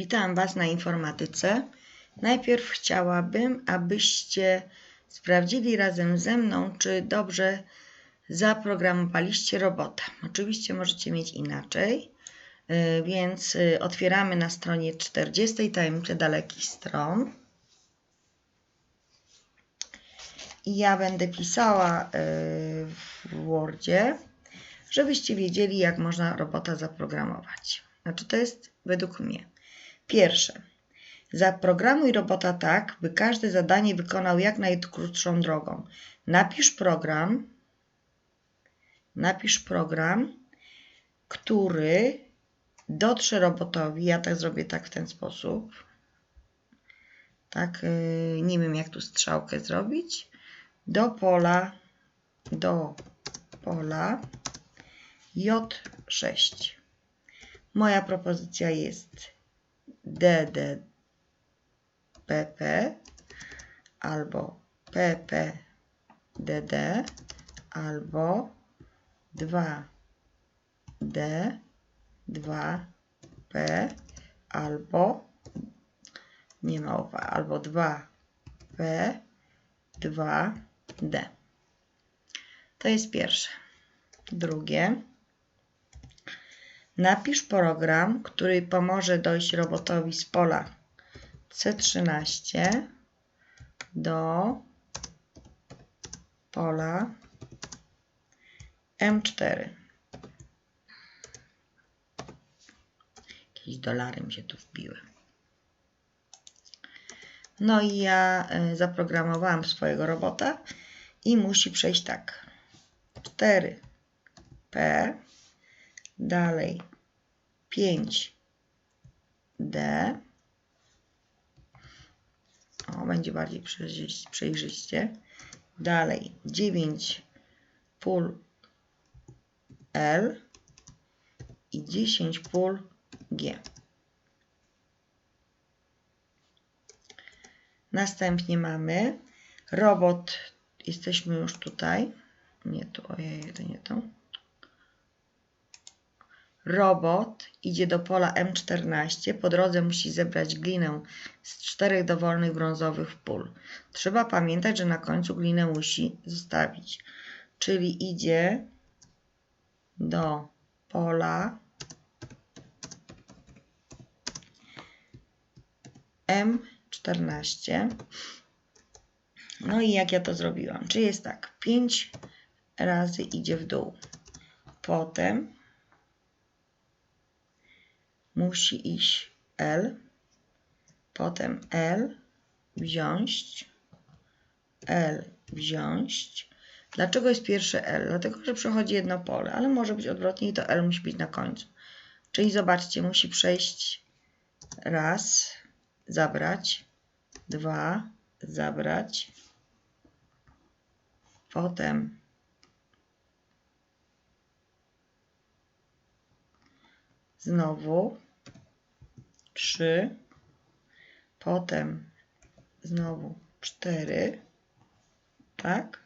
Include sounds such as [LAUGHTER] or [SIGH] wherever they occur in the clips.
Witam Was na informatyce. Najpierw chciałabym, abyście sprawdzili razem ze mną, czy dobrze zaprogramowaliście robota. Oczywiście możecie mieć inaczej, y, więc y, otwieramy na stronie 40 tajemnicze dalekich stron. I ja będę pisała y, w Wordzie, żebyście wiedzieli, jak można robota zaprogramować. Znaczy, to jest według mnie. Pierwsze. Zaprogramuj robota tak, by każde zadanie wykonał jak najkrótszą drogą. Napisz program, napisz program, który dotrze robotowi. Ja tak zrobię tak w ten sposób. Tak, yy, nie wiem jak tu strzałkę zrobić. Do pola, do pola J6. Moja propozycja jest DDPP albo PPDD albo 2D 2P albo nie ma uwa, albo 2P 2D. To jest pierwsze. Drugie. Napisz program, który pomoże dojść robotowi z pola C13 do pola M4. Jakieś dolary mi się tu wbiły. No i ja y, zaprogramowałam swojego robota i musi przejść tak. 4P, dalej 5D. O, będzie bardziej przejrzyście. Dalej 9 pól L i 10 pól G. Następnie mamy robot. Jesteśmy już tutaj. Nie tu, ojej, to nie to. Robot idzie do pola M14. Po drodze musi zebrać glinę z czterech dowolnych brązowych pól. Trzeba pamiętać, że na końcu glinę musi zostawić. Czyli idzie do pola M14. No i jak ja to zrobiłam? Czyli jest tak, 5 razy idzie w dół. Potem musi iść L, potem L wziąć, L wziąć. Dlaczego jest pierwsze L? Dlatego, że przechodzi jedno pole, ale może być odwrotnie i to L musi być na końcu. Czyli zobaczcie, musi przejść raz, zabrać, dwa, zabrać, potem znowu 3, potem znowu 4, tak?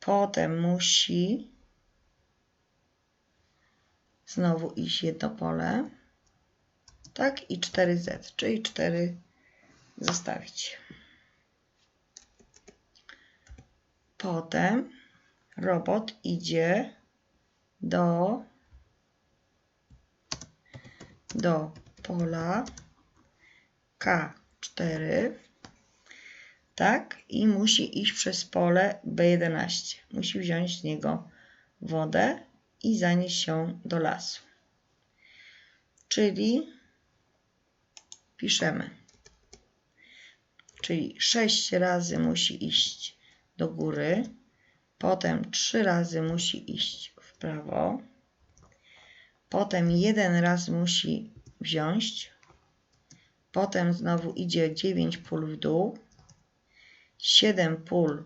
Potem musi znowu iść jedno pole, tak? I 4Z, czyli 4 zostawić. Potem robot idzie do do pola K4, tak, i musi iść przez pole B11. Musi wziąć z niego wodę i zanieść ją do lasu. Czyli piszemy, czyli 6 razy musi iść do góry, potem 3 razy musi iść w prawo, Potem jeden raz musi wziąć. Potem znowu idzie 9 pól w dół. 7 pól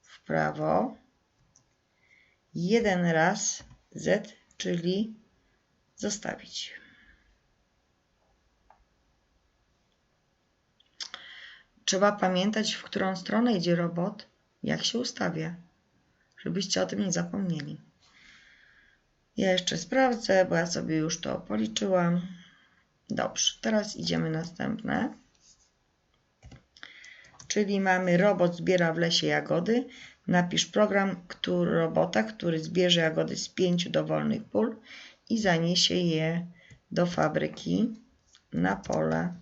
w prawo. Jeden raz Z, czyli zostawić. Trzeba pamiętać, w którą stronę idzie robot, jak się ustawia, żebyście o tym nie zapomnieli. Ja jeszcze sprawdzę, bo ja sobie już to policzyłam. Dobrze, teraz idziemy następne. Czyli mamy robot zbiera w lesie jagody. Napisz program który, robota, który zbierze jagody z pięciu dowolnych pól i zaniesie je do fabryki na pole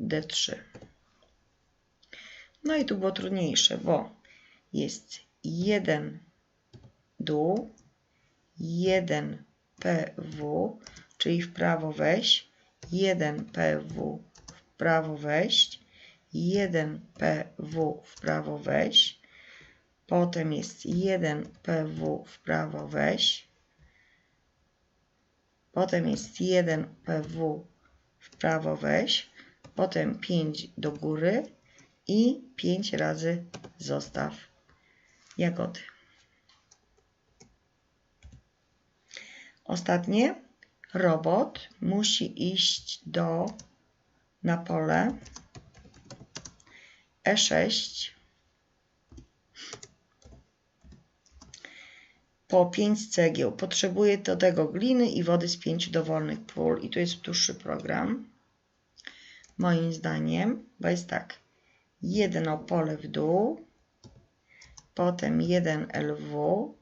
D3. No i tu było trudniejsze, bo jest jeden dół, jeden PW, czyli w prawo wejść, jeden PW w prawo wejść, jeden PW w prawo wejść, potem jest jeden PW w prawo wejść, potem jest jeden PW w prawo wejść, potem 5 do góry i 5 razy zostaw jagody. Ostatnie. Robot musi iść do na pole E6 po 5 cegieł. Potrzebuje do tego gliny i wody z 5 dowolnych pól. I tu jest dłuższy program. Moim zdaniem, bo jest tak. Jedno pole w dół, potem 1 LW,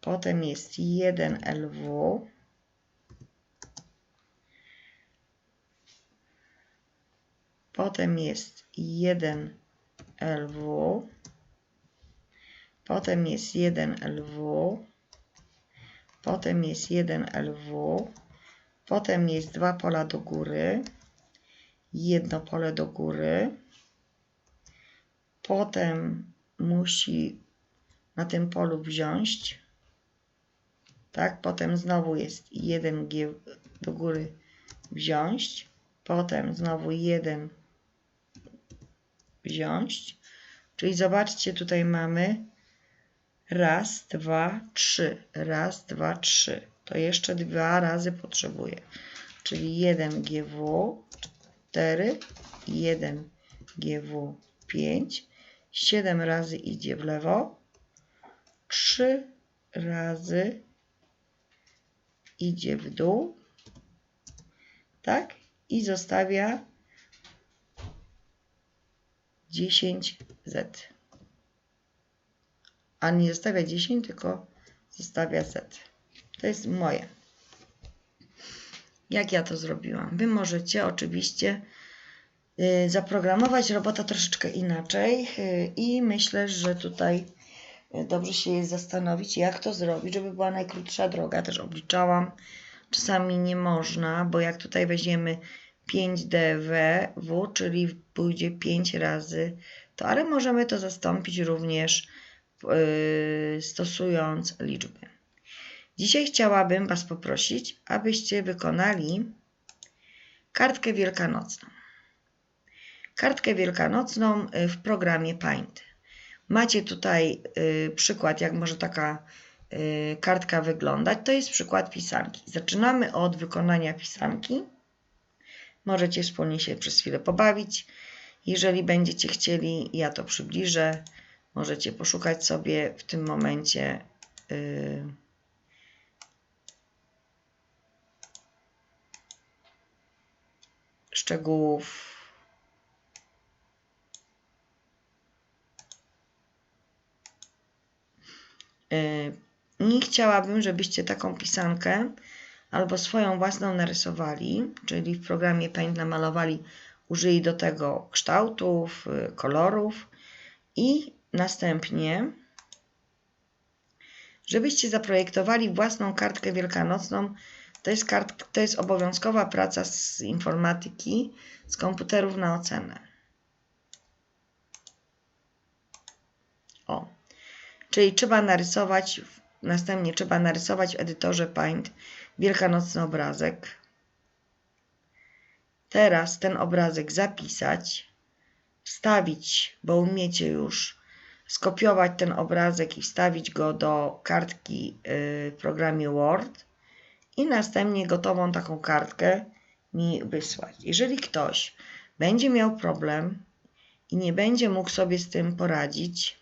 potem jest 1 LW, potem jest 1 LW, potem jest 1 LW, potem jest 1 LW, potem jest dwa pola do góry, jedno pole do góry, potem musi na tym polu wziąć, tak, potem znowu jest 1G do góry wziąć, potem znowu 1 wziąć, czyli zobaczcie, tutaj mamy raz, dwa, trzy, raz, dwa, trzy, to jeszcze dwa razy potrzebuję, czyli 1 GW, 4, 1 GW, 5, 7 razy idzie w lewo, 3 razy idzie w dół, tak? I zostawia 10Z. A nie zostawia 10, tylko zostawia Z. To jest moje. Jak ja to zrobiłam? Wy możecie oczywiście y, zaprogramować robota troszeczkę inaczej y, i myślę, że tutaj y, dobrze się jest zastanowić, jak to zrobić, żeby była najkrótsza droga. Też obliczałam. Czasami nie można, bo jak tutaj weźmiemy 5dw, czyli pójdzie 5 razy to, ale możemy to zastąpić również yy, stosując liczby. Dzisiaj chciałabym Was poprosić, abyście wykonali kartkę wielkanocną. Kartkę wielkanocną y, w programie Paint. Macie tutaj y, przykład, jak może taka y, kartka wyglądać. To jest przykład pisanki. Zaczynamy od wykonania pisanki. Możecie wspólnie się przez chwilę pobawić. Jeżeli będziecie chcieli, ja to przybliżę. Możecie poszukać sobie w tym momencie. Yy, szczegółów. Nie chciałabym, żebyście taką pisankę albo swoją własną narysowali, czyli w programie Paint namalowali, użyli do tego kształtów, y, kolorów i następnie, żebyście zaprojektowali własną kartkę wielkanocną. To jest, kart, to jest obowiązkowa praca z informatyki, z komputerów na ocenę. O, czyli trzeba narysować, następnie trzeba narysować w edytorze Paint wielkanocny obrazek. Teraz ten obrazek zapisać, wstawić, bo umiecie już, skopiować ten obrazek i wstawić go do kartki y, w programie Word i następnie gotową taką kartkę mi wysłać. Jeżeli ktoś będzie miał problem i nie będzie mógł sobie z tym poradzić,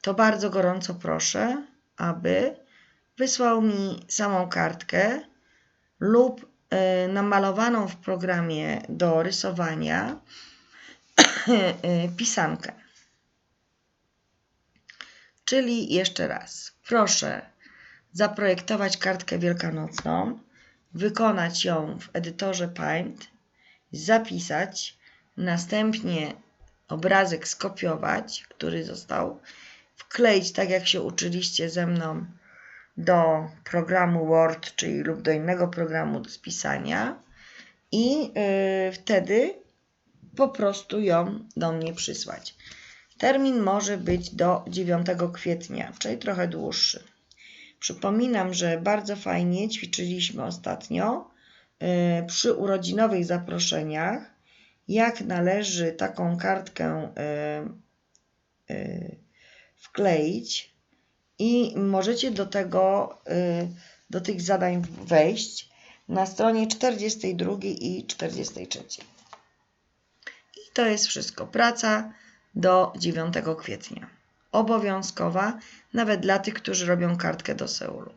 to bardzo gorąco proszę, aby wysłał mi samą kartkę lub y, namalowaną w programie do rysowania y, [COUGHS] pisankę. Czyli jeszcze raz, proszę zaprojektować kartkę wielkanocną, wykonać ją w edytorze Paint, zapisać, następnie obrazek skopiować, który został, wkleić tak jak się uczyliście ze mną do programu Word, czyli lub do innego programu do spisania i yy, wtedy po prostu ją do mnie przysłać. Termin może być do 9 kwietnia, czyli trochę dłuższy. Przypominam, że bardzo fajnie ćwiczyliśmy ostatnio yy, przy urodzinowych zaproszeniach, jak należy taką kartkę yy, yy, wkleić i możecie do tego, yy, do tych zadań wejść na stronie 42 i 43. I to jest wszystko. Praca do 9 kwietnia. Obowiązkowa, nawet dla tych, którzy robią kartkę do Seulu.